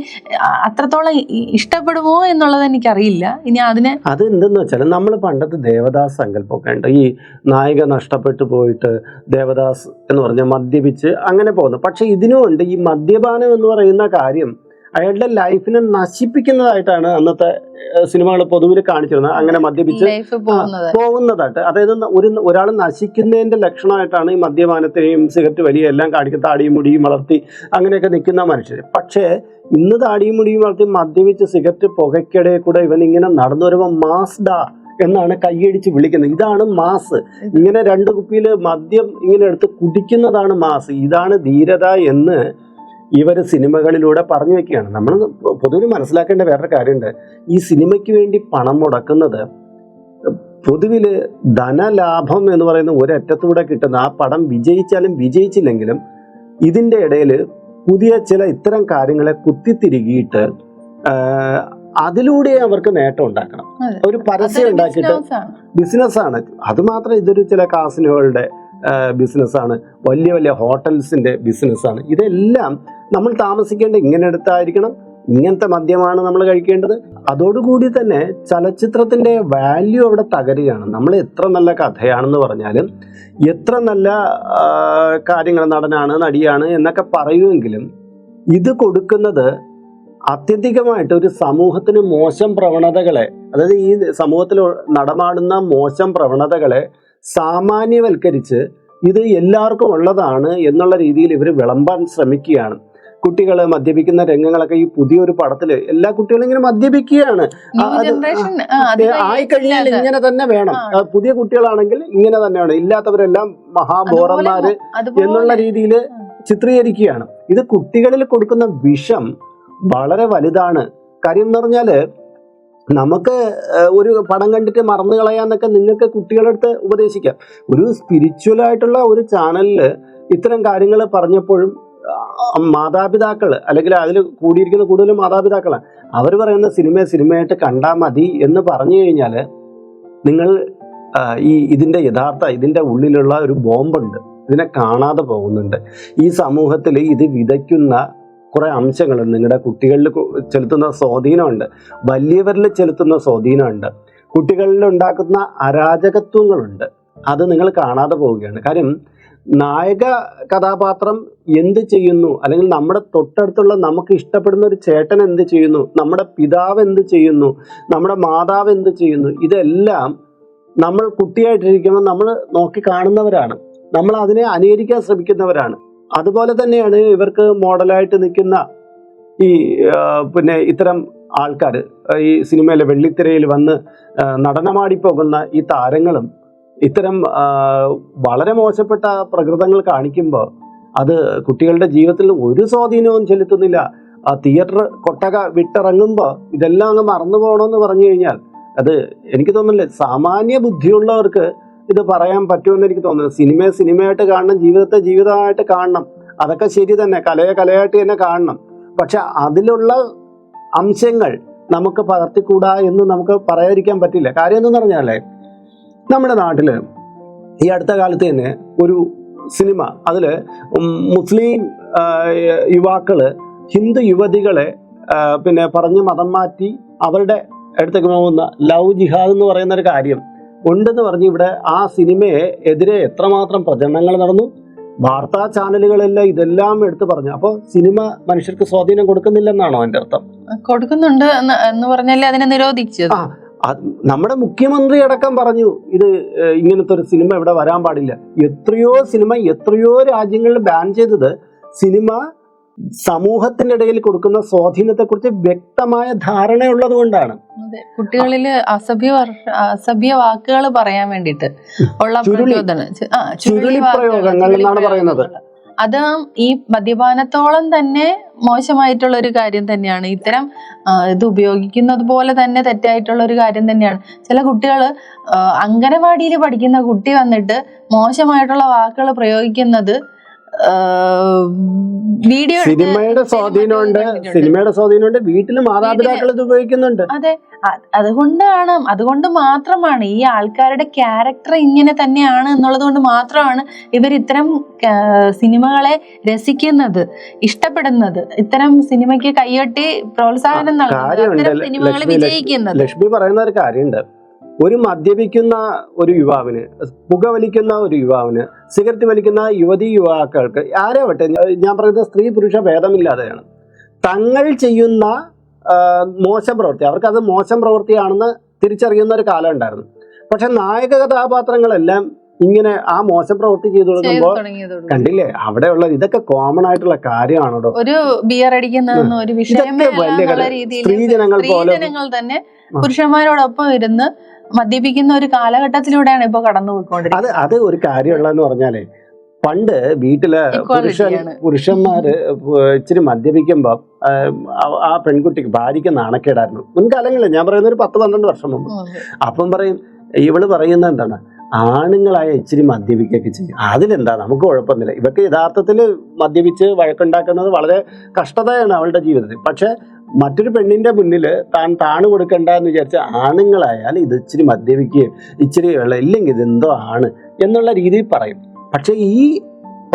അത്രത്തോളം ഇഷ്ടപ്പെടുമോ എന്നുള്ളത് എനിക്കറിയില്ല. ഇനി അതിനെ അത് എന്തെന്ന് വെച്ചാൽ നമ്മൾ പണ്ടത്തെ ദേവദാസ് സങ്കല്പമൊക്കെ ഉണ്ട്. ഈ നായിക നഷ്ടപ്പെട്ടു പോയിട്ട് ദേവദാസ് എന്ന് പറഞ്ഞാൽ മദ്യപിച്ച് അങ്ങനെ പോകുന്നു. പക്ഷേ ഇതിനുമുണ്ട് ഈ മദ്യപാനം എന്ന് പറയുന്ന കാര്യം അയാളുടെ ലൈഫിനെ നശിപ്പിക്കുന്നതായിട്ടാണ് അന്നത്തെ സിനിമകൾ പൊതുവിൽ കാണിച്ചിരുന്നത്. അങ്ങനെ മദ്യപിച്ച് പോകുന്നതായിട്ട്. അതായത് ഒരു ഒരാൾ നശിക്കുന്നതിന്റെ ലക്ഷണമായിട്ടാണ് ഈ മദ്യപാനത്തെയും സിഗരറ്റ് വലിയ എല്ലാം കാണിക്കുന്ന താടിയും മുടിയും വളർത്തി അങ്ങനെയൊക്കെ നിൽക്കുന്ന മനുഷ്യർ പക്ഷേ ഇന്ന് താടിയും മുടിയും വളർത്തി മദ്യപിച്ച് സിഗരറ്റ് പുകയ്ക്കിടെ കൂടെ ഇവൻ ഇങ്ങനെ നടന്നു വരുമ്പോൾ മാസ്ഡ എന്നാണ് കൈയടിച്ച് വിളിക്കുന്നത്. ഇതാണ് മാസ്. ഇങ്ങനെ രണ്ട് കുപ്പിയിൽ മദ്യം ഇങ്ങനെ എടുത്ത് കുടിക്കുന്നതാണ് മാസ്. ഇതാണ് ധീരത എന്ന് ഇവർ സിനിമകളിലൂടെ പറഞ്ഞു വെക്കുകയാണ്. നമ്മൾ പൊതുവിൽ മനസ്സിലാക്കേണ്ട വേറൊരു കാര്യമുണ്ട്. ഈ സിനിമയ്ക്ക് വേണ്ടി പണം മുടക്കുന്നത് പൊതുവിൽ ധനലാഭം എന്ന് പറയുന്ന ഒരറ്റത്തൂടെ കിട്ടുന്ന ആ പടം വിജയിച്ചാലും വിജയിച്ചില്ലെങ്കിലും ഇതിന്റെ ഇടയിൽ പുതിയ ചില ഇത്തരം കാര്യങ്ങളെ കുത്തിത്തിരുകിയിട്ട് അതിലൂടെ അവർക്ക് നേട്ടം ഉണ്ടാക്കണം. ഒരു പരസ്യം ഉണ്ടാക്കിയിട്ട്. ബിസിനസ്സാണ്. അത് മാത്രം ഇതൊരു ചില കാസിനുകളുടെ ബിസിനസ്സാണ്. വലിയ വലിയ ഹോട്ടൽസിന്റെ ബിസിനസ്സാണ്. ഇതെല്ലാം നമ്മൾ താമസിക്കേണ്ട ഇങ്ങനെ അടുത്തായിരിക്കണം. ഇങ്ങനത്തെ മദ്യമാണ് നമ്മൾ കഴിക്കേണ്ടത്. അതോടുകൂടി തന്നെ ചലച്ചിത്രത്തിന്റെ വാല്യൂ അവിടെ തകരുകയാണ്. നമ്മൾ എത്ര നല്ല കഥയാണെന്ന് പറഞ്ഞാലും എത്ര നല്ല കാര്യങ്ങൾ നടനാണ് നടിയാണ് എന്നൊക്കെ പറയുമെങ്കിലും ഇത് കൊടുക്കുന്നത് അത്യധികമായിട്ട് ഒരു സമൂഹത്തിന് മോശം പ്രവണതകളെ അതായത് ഈ സമൂഹത്തിൽ നടമാടുന്ന മോശം പ്രവണതകളെ സാമാന്യവൽക്കരിച്ച് ഇത് എല്ലാവർക്കും ഉള്ളതാണ് എന്നുള്ള രീതിയിൽ ഇവർ വിളമ്പാൻ ശ്രമിക്കുകയാണ്. കുട്ടികൾ മദ്യപിക്കുന്ന രംഗങ്ങളൊക്കെ ഈ പുതിയൊരു പടത്തിൽ എല്ലാ കുട്ടികളും ഇങ്ങനെ മദ്യപിക്കുകയാണ്. ആയിക്കഴിഞ്ഞാൽ ഇങ്ങനെ തന്നെ വേണം. പുതിയ കുട്ടികളാണെങ്കിൽ ഇങ്ങനെ തന്നെ വേണം ഇല്ലാത്തവരെല്ലാം മഹാബോറന്മാര് എന്നുള്ള രീതിയിൽ ചിത്രീകരിക്കുകയാണ്. ഇത് കുട്ടികളിൽ കൊടുക്കുന്ന വിഷം വളരെ വലുതാണ്. കാര്യം എന്ന് പറഞ്ഞാൽ നമുക്ക് ഒരു പടം കണ്ടിട്ട് മറന്നു കളയാന്നൊക്കെ നിങ്ങൾക്ക് കുട്ടികളുടെ അടുത്ത് ഉപദേശിക്കാം. ഒരു സ്പിരിച്വൽ ആയിട്ടുള്ള ഒരു ചാനലിൽ ഇത്തരം കാര്യങ്ങൾ പറഞ്ഞപ്പോഴും മാതാപിതാക്കൾ അല്ലെങ്കിൽ അതിൽ കൂടിയിരിക്കുന്ന കൂടുതലും മാതാപിതാക്കളാണ് അവർ പറയുന്ന സിനിമ സിനിമയായിട്ട് കണ്ടാൽ മതി എന്ന് പറഞ്ഞു കഴിഞ്ഞാൽ നിങ്ങൾ ഈ ഇതിന്റെ യഥാർത്ഥ ഇതിന്റെ ഉള്ളിലുള്ള ഒരു ബോംബുണ്ട്. ഇതിനെ കാണാതെ പോകുന്നുണ്ട്. ഈ സമൂഹത്തിൽ ഇത് വിതയ്ക്കുന്ന കുറേ അംശങ്ങൾ നിങ്ങളുടെ കുട്ടികളിൽ ചെലുത്തുന്ന സ്വാധീനമുണ്ട്. വലിയവരിൽ ചെലുത്തുന്ന സ്വാധീനമുണ്ട്. കുട്ടികളിൽ ഉണ്ടാക്കുന്ന അരാജകത്വങ്ങളുണ്ട്. അത് നിങ്ങൾ കാണാതെ പോവുകയാണ്. കാര്യം നായക കഥാപാത്രം എന്ത് ചെയ്യുന്നു? അല്ലെങ്കിൽ നമ്മുടെ തൊട്ടടുത്തുള്ള നമുക്ക് ഇഷ്ടപ്പെടുന്ന ഒരു ചേട്ടൻ എന്ത് ചെയ്യുന്നു? നമ്മുടെ പിതാവ് എന്ത് ചെയ്യുന്നു? നമ്മുടെ മാതാവ് എന്ത് ചെയ്യുന്നു? ഇതെല്ലാം നമ്മൾ കുട്ടിയായിട്ടിരിക്കുമ്പോൾ നമ്മൾ നോക്കി കാണുന്നവരാണ്. നമ്മൾ അതിനെ അനുകരിക്കാൻ ശ്രമിക്കുന്നവരാണ്. അതുപോലെ തന്നെയാണ് ഇവർക്ക് മോഡലായിട്ട് നിൽക്കുന്ന ഈ പിന്നെ ഇത്തരം ആൾക്കാർ ഈ സിനിമയിലെ വെള്ളിത്തിരയിൽ വന്ന് നടനമാടിപ്പോകുന്ന നടനമാടി പോകുന്ന ഈ താരങ്ങളും ഇത്തരം വളരെ മോശപ്പെട്ട പ്രകൃതങ്ങൾ കാണിക്കുമ്പോൾ അത് കുട്ടികളുടെ ജീവിതത്തിൽ ഒരു സ്വാധീനവും ചെലുത്തുന്നില്ല. ആ തിയേറ്റർ കൊട്ടക വിട്ടിറങ്ങുമ്പോൾ ഇതെല്ലാം അങ്ങ് മറന്നു പോകണമെന്ന് പറഞ്ഞു കഴിഞ്ഞാൽ അത് എനിക്ക് തോന്നുന്നില്ല. സാമാന്യ ബുദ്ധിയുള്ളവർക്ക് ഇത് പറയാൻ പറ്റുമെന്ന് എനിക്ക് തോന്നുന്നു സിനിമയെ സിനിമയായിട്ട് കാണണം ജീവിതത്തെ ജീവിതമായിട്ട് കാണണം. അതൊക്കെ ശരി തന്നെ. കലയെ കലയായിട്ട് തന്നെ കാണണം. പക്ഷെ അതിലുള്ള അംശങ്ങൾ നമുക്ക് പകർത്തിക്കൂടാ എന്ന് നമുക്ക് പറയാതിരിക്കാൻ പറ്റില്ല. കാര്യം എന്തെന്ന് പറഞ്ഞാലേ നമ്മുടെ നാട്ടിൽ ഈ അടുത്ത കാലത്ത് തന്നെ ഒരു സിനിമ അതിൽ മുസ്ലിം യുവാക്കൾ ഹിന്ദു യുവതികളെ പിന്നെ പറഞ്ഞ് മതം മാറ്റി അവരുടെ അടുത്തേക്ക് പോകുന്ന ലവ് ജിഹാദ് എന്ന് പറയുന്ന ഒരു കാര്യം ഉണ്ടെന്ന് പറഞ്ഞ് ഇവിടെ ആ സിനിമയെ എതിരെ എത്രമാത്രം പ്രചരണങ്ങൾ നടന്നു വാർത്താ ചാനലുകളെല്ലാം ഇതെല്ലാം എടുത്തു പറഞ്ഞു. അപ്പോൾ സിനിമ മനുഷ്യർക്ക് സ്വാധീനം കൊടുക്കുന്നില്ലെന്നാണോ എന്റെ അർത്ഥം? കൊടുക്കുന്നുണ്ട് എന്ന് പറഞ്ഞാൽ അതിനെ അത് നമ്മുടെ മുഖ്യമന്ത്രി അടക്കം പറഞ്ഞു ഇത് ഇങ്ങനത്തെ ഒരു സിനിമ ഇവിടെ വരാൻ പാടില്ല എത്രയോ സിനിമ എത്രയോ രാജ്യങ്ങളിൽ ബാൻ ചെയ്തത് സിനിമ സമൂഹത്തിന്റെ ഇടയിൽ കൊടുക്കുന്ന സ്വാധീനത്തെക്കുറിച്ച് വ്യക്തമായ ധാരണയുള്ളത് കൊണ്ടാണ് കുട്ടികളിൽ അസഭ്യ അസഭ്യ വാക്കുകൾ പറയാൻ വേണ്ടിയിട്ട് ഉള്ള. പ്രചോദനം ചുരുളി പ്രയോഗങ്ങൾ എന്നാണ് പറയുന്നത്. അത് ഈ മദ്യപാനത്തോളം തന്നെ മോശമായിട്ടുള്ള ഒരു കാര്യം തന്നെയാണ്. ഇത്തരം ഇത് ഉപയോഗിക്കുന്നത് പോലെ തന്നെ തെറ്റായിട്ടുള്ള ഒരു കാര്യം തന്നെയാണ്. ചില കുട്ടികൾ അംഗനവാടിയിൽ പഠിക്കുന്ന കുട്ടി വന്നിട്ട് മോശമായിട്ടുള്ള വാക്കുകൾ പ്രയോഗിക്കുന്നത് വീഡിയോ സിനിമയുടെ സ്വാധീനമുണ്ട്. സിനിമയുടെ സ്വാധീനമുണ്ട് വീട്ടിൽ മാതാപിതാക്കൾ ഇത് ഉപയോഗിക്കുന്നുണ്ട് അതെ അതുകൊണ്ടാണ് അതുകൊണ്ട് മാത്രമാണ് ഈ ആൾക്കാരുടെ ക്യാരക്ടർ ഇങ്ങനെ തന്നെയാണ് എന്നുള്ളത് കൊണ്ട് മാത്രമാണ് ഇവർ ഇത്തരം സിനിമകളെ രസിക്കുന്നത് ഇഷ്ടപ്പെടുന്നത് ഇത്തരം സിനിമയ്ക്ക് കൈയൊട്ടി പ്രോത്സാഹനം നൽകുന്നത് സിനിമകൾ. വിജയിക്കുന്നത് ലക്ഷ്മി പറയുന്ന ഒരു കാര്യമുണ്ട് ഒരു മദ്യപിക്കുന്ന ഒരു യുവാവിന് പുകവലിക്കുന്ന ഒരു യുവാവിന് സിഗരറ്റ് വലിക്കുന്ന യുവതി യുവാക്കൾക്ക് ആരാവട്ടെ ഞാൻ- ഞാൻ പറയുന്നത് സ്ത്രീ പുരുഷ ഭേദമില്ലാതെയാണ്. തങ്ങൾ ചെയ്യുന്ന മോശം പ്രവൃത്തി അവർക്കത് മോശം പ്രവൃത്തിയാണെന്ന് തിരിച്ചറിയുന്ന ഒരു കാലം ഉണ്ടായിരുന്നു. പക്ഷെ നായക കഥാപാത്രങ്ങളെല്ലാം ഇങ്ങനെ ആ മോശം പ്രവൃത്തി ചെയ്തു തുടങ്ങുമ്പോൾ കണ്ടില്ലേ അവിടെയുള്ള ഇതൊക്കെ കോമൺ ആയിട്ടുള്ള കാര്യമാണോ ഒരു ബിയർ അടിക്കുന്ന ഒരു വലിയ രീതിയിൽ സ്ത്രീജനങ്ങൾ പോലെ- തന്നെ പുരുഷന്മാരോടൊപ്പം ഇരുന്ന് മദ്യപിക്കുന്ന ഒരു കാലഘട്ടത്തിലൂടെയാണ് ഇപ്പൊ കടന്നു പോയിക്കൊണ്ടിരിക്കുന്നത് അത് അത് ഒരു കാര്യമുള്ളതെന്ന് പറഞ്ഞാലേ പണ്ട് വീട്ടിലെ പുരുഷൻ പുരുഷന്മാര് ഇച്ചിരി മദ്യപിക്കുമ്പോ ആ- ആ പെൺകുട്ടിക്ക് ഭാര്യയ്ക്ക് നാണക്കേടായിരുന്നു. മുൻകാലങ്ങളിൽ ഞാൻ പറയുന്ന ഒരു പത്ത് പന്ത്രണ്ട് വർഷം മുമ്പ്. അപ്പം പറയും ഇവൾ പറയുന്ന എന്താണ്? ആണുങ്ങളായ ഇച്ചിരി മദ്യപിക്കുകയൊക്കെ ചെയ്യും. അതിലെന്താ? നമുക്ക് കുഴപ്പമൊന്നുമില്ല. ഇവർക്ക് യഥാർത്ഥത്തിൽ മദ്യപിച്ച് വഴക്കുണ്ടാക്കുന്നത് വളരെ കഷ്ടതയാണ് അവളുടെ ജീവിതത്തിൽ. പക്ഷെ മറ്റൊരു പെണ്ണിന്റെ മുന്നിൽ താൻ താണ് കൊടുക്കണ്ട എന്ന് വിചാരിച്ച ആണുങ്ങളായാൽ ഇത് ഇച്ചിരി മദ്യപിക്കുകയും ഇച്ചിരി വെള്ളം ഇല്ലെങ്കിൽ ഇതെന്തോ ആണ് എന്നുള്ള രീതിയിൽ പറയും. പക്ഷെ ഈ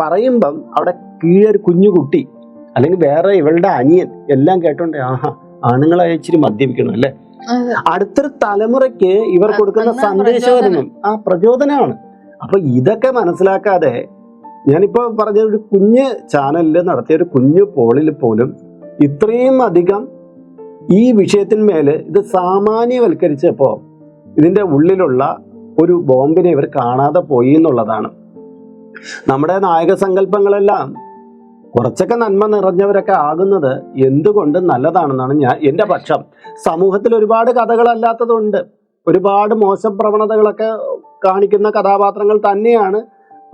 പറയുമ്പം അവിടെ കീഴൊരു കുഞ്ഞു കുട്ടി അല്ലെങ്കിൽ വേറെ ഇവളുടെ അനിയൻ എല്ലാം കേട്ടോണ്ട് ആഹാ ആണുങ്ങളായ ഇച്ചിരി മദ്യപിക്കണം അല്ലേ. അടുത്തൊരു തലമുറയ്ക്ക് ഇവർ കൊടുക്കുന്ന എന്നാ ആ പ്രചോദനമാണ്. അപ്പൊ ഇതൊക്കെ മനസ്സിലാക്കാതെ ഞാനിപ്പോ പറഞ്ഞ ഒരു കുഞ്ഞ് ചാനലിൽ നടത്തിയ ഒരു കുഞ്ഞു പോളിൽ പോലും ഇത്രയും അധികം ഈ വിഷയത്തിന്മേൽ ഇത് സാമാന്യവൽക്കരിച്ചപ്പോൾ ഇതിന്റെ ഉള്ളിലുള്ള ഒരു ബോംബിനെ ഇവർ കാണാതെ പോയി എന്നുള്ളതാണ്. നമ്മുടെ നായക സങ്കല്പങ്ങളെല്ലാം കുറച്ചൊക്കെ നന്മ നിറഞ്ഞവരൊക്കെ ആകുന്നത് എന്തുകൊണ്ട് നല്ലതാണെന്നാണ് ഞാൻ എന്റെ പക്ഷം. സമൂഹത്തിൽ ഒരുപാട് കഥകളല്ലാത്തതുണ്ട്. ഒരുപാട് മോശം പ്രവണതകളൊക്കെ കാണിക്കുന്ന കഥാപാത്രങ്ങൾ തന്നെയാണ്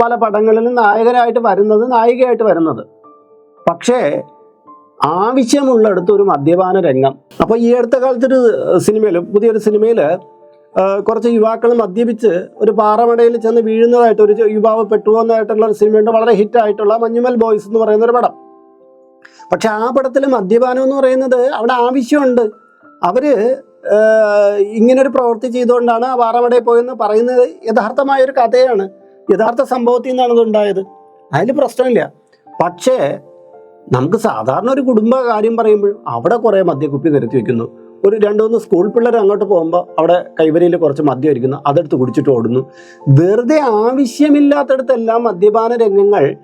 പല പടങ്ങളിലും നായകനായിട്ട് വരുന്നത് നായികയായിട്ട് വരുന്നത്. പക്ഷേ ആവശ്യമുള്ളിടത്ത് ഒരു മദ്യപാന രംഗം. അപ്പോൾ ഈ അടുത്ത കാലത്തൊരു സിനിമയിൽ പുതിയൊരു സിനിമയിൽ കുറച്ച് യുവാക്കൾ മദ്യപിച്ച് ഒരു പാറമടയിൽ ചെന്ന് വീഴുന്നതായിട്ട് ഒരു യുവാവ് പെട്ടുപോകുന്നതായിട്ടുള്ള ഒരു സിനിമയുണ്ട്. വളരെ ഹിറ്റ് ആയിട്ടുള്ള മഞ്ഞുമൽ ബോയ്സ് എന്ന് പറയുന്ന ഒരു പടം. പക്ഷെ ആ പടത്തിൽ മദ്യപാനം എന്ന് പറയുന്നത് അവിടെ ആവശ്യമുണ്ട്. ഏഹ്, ഇങ്ങനൊരു പ്രവൃത്തി ചെയ്തുകൊണ്ടാണ് ആ പാറമടയിൽ പോയെന്ന് പറയുന്നത് യഥാർത്ഥമായ ഒരു കഥയാണ്. യഥാർത്ഥ സംഭവത്തിൽ നിന്നാണ് ഇത് ഉണ്ടായത്. അതിൽ പ്രശ്നമില്ല. പക്ഷേ നമുക്ക് സാധാരണ ഒരു കുടുംബ കാര്യം പറയുമ്പോൾ അവിടെ കുറേ മദ്യക്കുപ്പി നിരത്തി വെക്കുന്നു. ഒരു രണ്ടു മൂന്ന് സ്കൂൾ പിള്ളേർ അങ്ങോട്ട് പോകുമ്പോൾ അവിടെ കൈവരിയിൽ കുറച്ച് മദ്യം ഇരിക്കുന്നു അതെടുത്ത് കുടിച്ചിട്ട് ഓടുന്നു. വെറുതെ ആവശ്യമില്ലാത്തടത്തെല്ലാം മദ്യപാന രംഗങ്ങൾ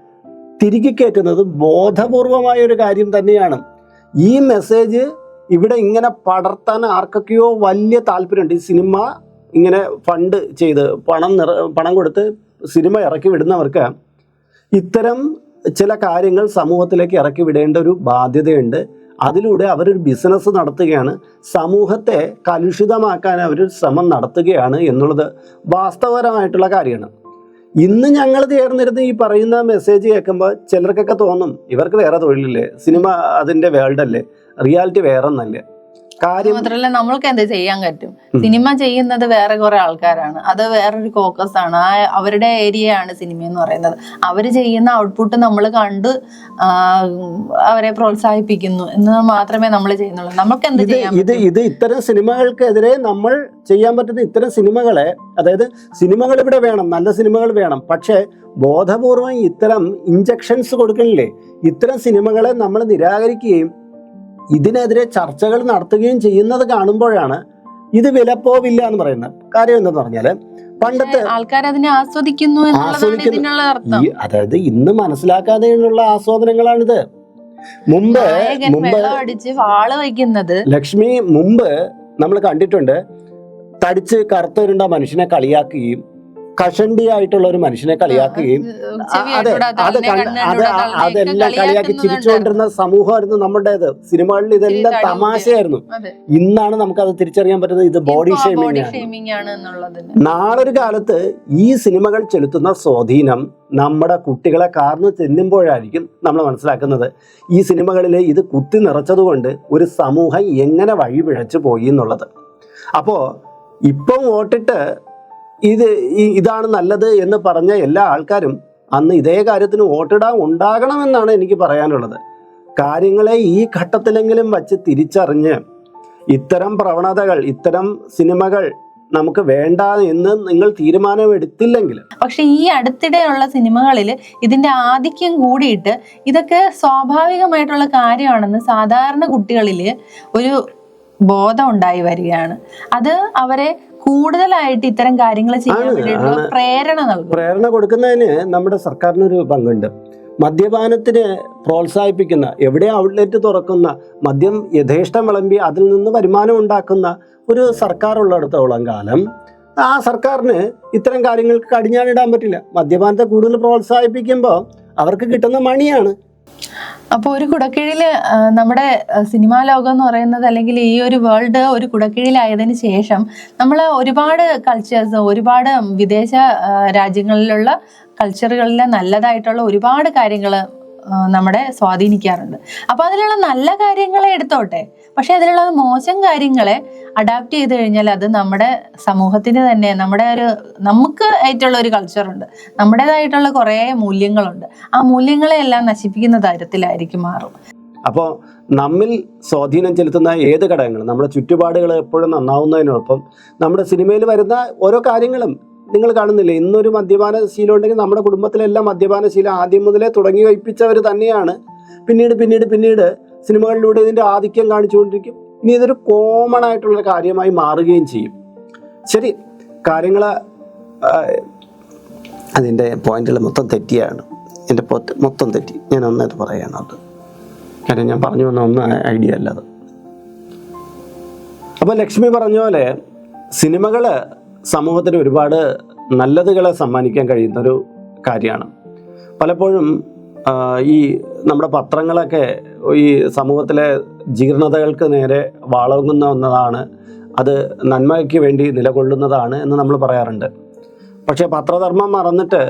തിരികെ കയറ്റുന്നത് ബോധപൂർവമായ ഒരു കാര്യം തന്നെയാണ്. ഈ മെസ്സേജ് ഇവിടെ ഇങ്ങനെ പടർത്താൻ ആർക്കൊക്കെയോ വലിയ താല്പര്യമുണ്ട്. ഈ സിനിമ ഇങ്ങനെ ഫണ്ട് ചെയ്ത് പണം നിറ പണം കൊടുത്ത് സിനിമ ഇറക്കി വിടുന്നവർക്ക് ഇത്തരം ചില കാര്യങ്ങൾ സമൂഹത്തിലേക്ക് ഇറക്കി വിടേണ്ട ഒരു ബാധ്യതയുണ്ട്. അതിലൂടെ അവരൊരു ബിസിനസ് നടത്തുകയാണ്. സമൂഹത്തെ കലുഷിതമാക്കാൻ അവർ ശ്രമം നടത്തുകയാണ് എന്നുള്ളത് വാസ്തവപരമായിട്ടുള്ള കാര്യമാണ്. ഇന്ന് ഞങ്ങൾ ചേർന്നിരുന്ന് ഈ പറയുന്ന മെസ്സേജ് കേൾക്കുമ്പോൾ ചിലർക്കൊക്കെ തോന്നും ഇവർക്ക് വേറെ തൊഴിലില്ലേ? സിനിമ അതിന്റെ വേൾഡല്ലേ റിയാലിറ്റി വേറെ ഒന്നല്ലേ കാര്യം മാത്രല്ല നമ്മൾക്ക് എന്താ ചെയ്യാൻ പറ്റും? സിനിമ ചെയ്യുന്നത് വേറെ കുറെ ആൾക്കാരാണ്. അത് വേറൊരു ഫോക്കസ് ആണ്. ആ അവരുടെ ഏരിയ ആണ് സിനിമ എന്ന് പറയുന്നത്. അവർ ചെയ്യുന്ന ഔട്ട്പുട്ട് നമ്മൾ കണ്ട് അവരെ പ്രോത്സാഹിപ്പിക്കുന്നു എന്ന് മാത്രമേ നമ്മൾ ചെയ്യുന്നുള്ളൂ. നമുക്ക് എന്ത് ചെയ്യാം ഇത് ഇത് ഇത്തരം സിനിമകൾക്കെതിരെ നമ്മൾ ചെയ്യാൻ പറ്റുന്ന ഇത്തരം സിനിമകളെ അതായത് സിനിമകൾ ഇവിടെ വേണം നല്ല സിനിമകൾ വേണം. പക്ഷേ ബോധപൂർവം ഇത്തരം ഇഞ്ചക്ഷൻസ് കൊടുക്കണില്ലേ ഇത്തരം സിനിമകളെ നമ്മൾ നിരാകരിക്കുകയും ഇതിനെതിരെ ചർച്ചകൾ നടത്തുകയും ചെയ്യുന്നത് കാണുമ്പോഴാണ് ഇത് വിലപ്പോവില്ല എന്ന് പറയുന്നത്. കാര്യം എന്തെന്ന് പറഞ്ഞാൽ പണ്ടത്തെ ആൾക്കാർ അതിനെ ആസ്വദിക്കുന്നു അതായത് ഇന്ന് മനസ്സിലാക്കാതെയുള്ള ആസ്വാദനങ്ങളാണിത്. മുമ്പ് മുമ്പ് വയ്ക്കുന്നത്. ലക്ഷ്മി മുമ്പ് നമ്മൾ കണ്ടിട്ടുണ്ട് തടിച്ച് കറുത്തരുണ്ട മനുഷ്യനെ കളിയാക്കുകയും കഷണ്ടിയായിട്ടുള്ള ഒരു മനുഷ്യനെ കളിയാക്കുകയും അതെ അത് അത് അതെല്ലാം കളിയാക്കി. ചിരിച്ചുകൊണ്ടിരുന്ന സമൂഹമായിരുന്നു നമ്മുടേത്. സിനിമകളിൽ ഇതെല്ലാം തമാശയായിരുന്നു. ഇന്നാണ് നമുക്കത് തിരിച്ചറിയാൻ പറ്റുന്നത് ഇത് ബോഡി ഷേമിംഗ് ആണ്. നാളൊരു കാലത്ത് ഈ സിനിമകൾ ചെലുത്തുന്ന സ്വാധീനം നമ്മുടെ കുട്ടികളെ കാർന്നു ചെല്ലുമ്പോഴായിരിക്കും നമ്മൾ മനസ്സിലാക്കുന്നത്. ഈ സിനിമകളിൽ ഇത് കുത്തി നിറച്ചതുകൊണ്ട് ഒരു സമൂഹം എങ്ങനെ വഴിപിഴച്ചു പോയി എന്നുള്ളത്. അപ്പോൾ ഇപ്പം വോട്ടിട്ട് ഇത് ഇതാണ് നല്ലത് എന്ന് പറഞ്ഞ എല്ലാ ആൾക്കാരും അന്ന് ഇതേ കാര്യത്തിന് വോട്ടിടാൻ ഉണ്ടാകണമെന്നാണ് എനിക്ക് പറയാനുള്ളത്. കാര്യങ്ങളെ ഈ ഘട്ടത്തിലെങ്കിലും വച്ച് തിരിച്ചറിഞ്ഞ് ഇത്തരം പ്രവണതകൾ ഇത്തരം സിനിമകൾ നമുക്ക് വേണ്ട എന്ന് നിങ്ങൾ തീരുമാനമെടുത്തില്ലെങ്കിൽ പക്ഷെ ഈ അടുത്തിടെയുള്ള സിനിമകളിൽ ഇതിന്റെ ആധിക്യം കൂടിയിട്ട് ഇതൊക്കെ സ്വാഭാവികമായിട്ടുള്ള കാര്യമാണെന്ന് സാധാരണ കുട്ടികളിൽ ഒരു ബോധം ഉണ്ടായി വരികയാണ്. അത് അവരെ കൂടുതലായിട്ട് ഇത്തരം കാര്യങ്ങൾ ചെയ്യാൻ വേണ്ടിയിട്ടുള്ള പ്രേരണ നൽകും. പ്രേരണ കൊടുക്കുന്നതിന് നമ്മുടെ സർക്കാരിനൊരു പങ്കുണ്ട്. മദ്യപാനത്തിന് പ്രോത്സാഹിപ്പിക്കുന്ന എവിടെ ഔട്ട്ലെറ്റ് തുറക്കുന്ന മദ്യം യഥേഷ്ടം വിളമ്പി അതിൽ നിന്ന് വരുമാനം ഉണ്ടാക്കുന്ന ഒരു സർക്കാർ ഉള്ളിടത്തോളം കാലം ആ സർക്കാരിന് ഇത്തരം കാര്യങ്ങൾക്ക് കടിഞ്ഞാണിടാൻ പറ്റില്ല. മദ്യപാനത്തെ കൂടുതൽ പ്രോത്സാഹിപ്പിക്കുമ്പോൾ അവർക്ക് കിട്ടുന്ന മണിയാണ്. അപ്പോൾ ഒരു കുടക്കീഴിൽ നമ്മുടെ സിനിമാ ലോകം എന്ന് പറയുന്നത് അല്ലെങ്കിൽ ഈ ഒരു വേൾഡ് ഒരു കുടക്കീഴിലായതിന് ശേഷം നമ്മൾ ഒരുപാട് കൾച്ചേഴ്സ് ഒരുപാട് വിദേശ രാജ്യങ്ങളിലുള്ള കൾച്ചറുകളിലെ നല്ലതായിട്ടുള്ള ഒരുപാട് കാര്യങ്ങൾ നമ്മുടെ സ്വാധീനിക്കാറുണ്ട്. അപ്പോൾ അതിലുള്ള നല്ല കാര്യങ്ങളെ എടുത്തോട്ടെ. പക്ഷേ അതിലുള്ള മോശം കാര്യങ്ങളെ അഡാപ്റ്റ് ചെയ്ത് കഴിഞ്ഞാൽ അത് നമ്മുടെ സമൂഹത്തിന് തന്നെ നമ്മുടെ ഒരു നമുക്ക് ആയിട്ടുള്ള ഒരു കൾച്ചറുണ്ട് നമ്മുടേതായിട്ടുള്ള കുറേ മൂല്യങ്ങളുണ്ട്. ആ മൂല്യങ്ങളെ എല്ലാം നശിപ്പിക്കുന്ന തരത്തിലായിരിക്കും മാറും. അപ്പോൾ നമ്മിൽ സ്വാധീനം ചെലുത്തുന്ന ഏത് ഘടകങ്ങൾ? നമ്മുടെ ചുറ്റുപാടുകൾ എപ്പോഴും നന്നാവുന്നതിനോടൊപ്പം നമ്മുടെ സിനിമയിൽ വരുന്ന ഓരോ കാര്യങ്ങളും നിങ്ങൾ കാണുന്നില്ലേ? ഇന്നൊരു മദ്യപാന ശീലം ഉണ്ടെങ്കിൽ നമ്മുടെ കുടുംബത്തിലെല്ലാം മദ്യപാന ശീലം ആദ്യം മുതലേ തുടങ്ങി വയ്പ്പിച്ചവർ തന്നെയാണ്. പിന്നീട് പിന്നീട് പിന്നീട് സിനിമകളിലൂടെ ഇതിന്റെ ആധിക്യം കാണിച്ചുകൊണ്ടിരിക്കും. ഇനി ഇതൊരു കോമൺ ആയിട്ടുള്ള കാര്യമായി മാറുകയും ചെയ്യും. ശരി കാര്യങ്ങൾ അതിന്റെ പോയിന്റുകൾ മൊത്തം തെറ്റിയാണ്. എന്റെ മൊത്തം തെറ്റി. ഞാൻ ഒന്നായിട്ട് പറയുകയാണ് അത്. കാര്യം ഞാൻ പറഞ്ഞു വന്ന ഒന്ന് ഐഡിയ അല്ല അത്. അപ്പോൾ ലക്ഷ്മി പറഞ്ഞ പോലെ സിനിമകൾ സമൂഹത്തിന് ഒരുപാട് നല്ലതുകളെ സമ്മാനിക്കാൻ കഴിയുന്ന ഒരു കാര്യമാണ്. പലപ്പോഴും ഈ നമ്മുടെ പത്രങ്ങളൊക്കെ ഈ സമൂഹത്തിലെ ജീർണതകൾക്ക് നേരെ വാളങ്ങുന്ന ഒന്നതാണ് അത് നന്മയ്ക്ക് വേണ്ടി നിലകൊള്ളുന്നതാണ് എന്ന് നമ്മൾ പറയാറുണ്ട്. പക്ഷേ പത്രധർമ്മം മറന്നിട്ട്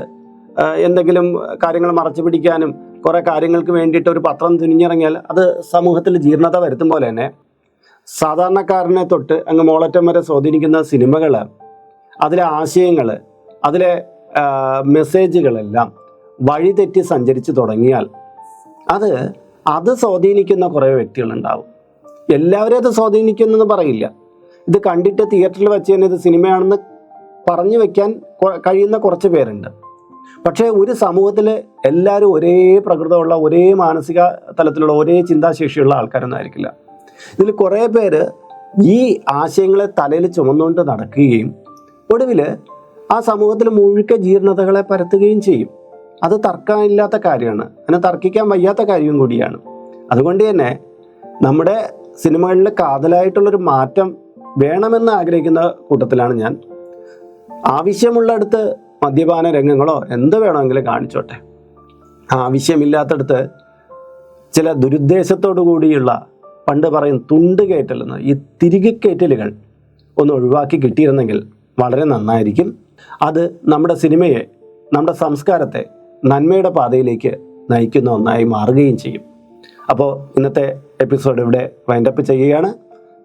എന്തെങ്കിലും കാര്യങ്ങൾ മറച്ചു പിടിക്കാനും കുറേ കാര്യങ്ങൾക്ക് വേണ്ടിയിട്ട് ഒരു പത്രം തുനിഞ്ഞിറങ്ങിയാൽ അത് സമൂഹത്തിൽ ജീർണത വരുത്തും പോലെ തന്നെ സാധാരണക്കാരനെ തൊട്ട് അങ്ങ് മോളറ്റം വരെ സ്വാധീനിക്കുന്ന സിനിമകൾ അതിലെ ആശയങ്ങൾ അതിലെ മെസ്സേജുകളെല്ലാം വഴിതെറ്റി സഞ്ചരിച്ചു തുടങ്ങിയാൽ അത് അത് സ്വാധീനിക്കുന്ന കുറേ വ്യക്തികളുണ്ടാവും. എല്ലാവരും അത് സ്വാധീനിക്കുന്നെന്ന് പറയില്ല. ഇത് കണ്ടിട്ട് തിയേറ്ററിൽ വെച്ച് തന്നെ ഇത് സിനിമയാണെന്ന് പറഞ്ഞു വെക്കാൻ കഴിയുന്ന കുറച്ച് പേരുണ്ട്. പക്ഷേ ഒരു സമൂഹത്തിൽ എല്ലാവരും ഒരേ പ്രകൃതമുള്ള ഒരേ മാനസിക തലത്തിലുള്ള ഒരേ ചിന്താശേഷിയുള്ള ആൾക്കാരൊന്നും ആയിരിക്കില്ല. ഇതിൽ കുറേ പേര് ഈ ആശയങ്ങളെ തലയിൽ ചുമന്നുകൊണ്ട് നടക്കുകയും ഒടുവിൽ ആ സമൂഹത്തിൽ മുഴുക്ക ജീർണതകളെ പരത്തുകയും ചെയ്യും. അത് തർക്കമില്ലാത്ത കാര്യമാണ്. അതിനെ തർക്കിക്കാൻ വയ്യാത്ത കാര്യവും കൂടിയാണ്. അതുകൊണ്ട് തന്നെ നമ്മുടെ സിനിമകളിൽ കാതലായിട്ടുള്ളൊരു മാറ്റം വേണമെന്ന് ആഗ്രഹിക്കുന്ന കൂട്ടത്തിലാണ് ഞാൻ. ആവശ്യമുള്ളിടത്ത് മദ്യപാന രംഗങ്ങളോ എന്ത് വേണമെങ്കിലും കാണിച്ചോട്ടെ. ആവശ്യമില്ലാത്തടത്ത് ചില ദുരുദ്ദേശത്തോടു കൂടിയുള്ള പണ്ട് പറയും തുണ്ട് കയറ്റലെന്ന് ഈ തിരികെ കയറ്റലുകൾ ഒന്ന് ഒഴിവാക്കി കിട്ടിയിരുന്നെങ്കിൽ വളരെ നന്നായിരിക്കും. അത് നമ്മുടെ സിനിമയെ നമ്മുടെ സംസ്കാരത്തെ നന്മയുടെ പാതയിലേക്ക് നയിക്കുന്ന ഒന്നായി മാറുകയും ചെയ്യും. അപ്പോൾ ഇന്നത്തെ എപ്പിസോഡ് ഇവിടെ വൈൻഡപ്പ് ചെയ്യുകയാണ്.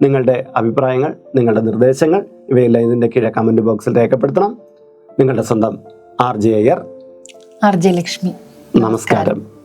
നിങ്ങളുടെ അഭിപ്രായങ്ങൾ നിങ്ങളുടെ നിർദ്ദേശങ്ങൾ ഇവയെല്ലാം ഇതിന്റെ കീഴെ കമന്റ് ബോക്സിൽ രേഖപ്പെടുത്തണം. നിങ്ങളുടെ സ്വന്തം R J Iyer. R J Lakshmi. നമസ്കാരം.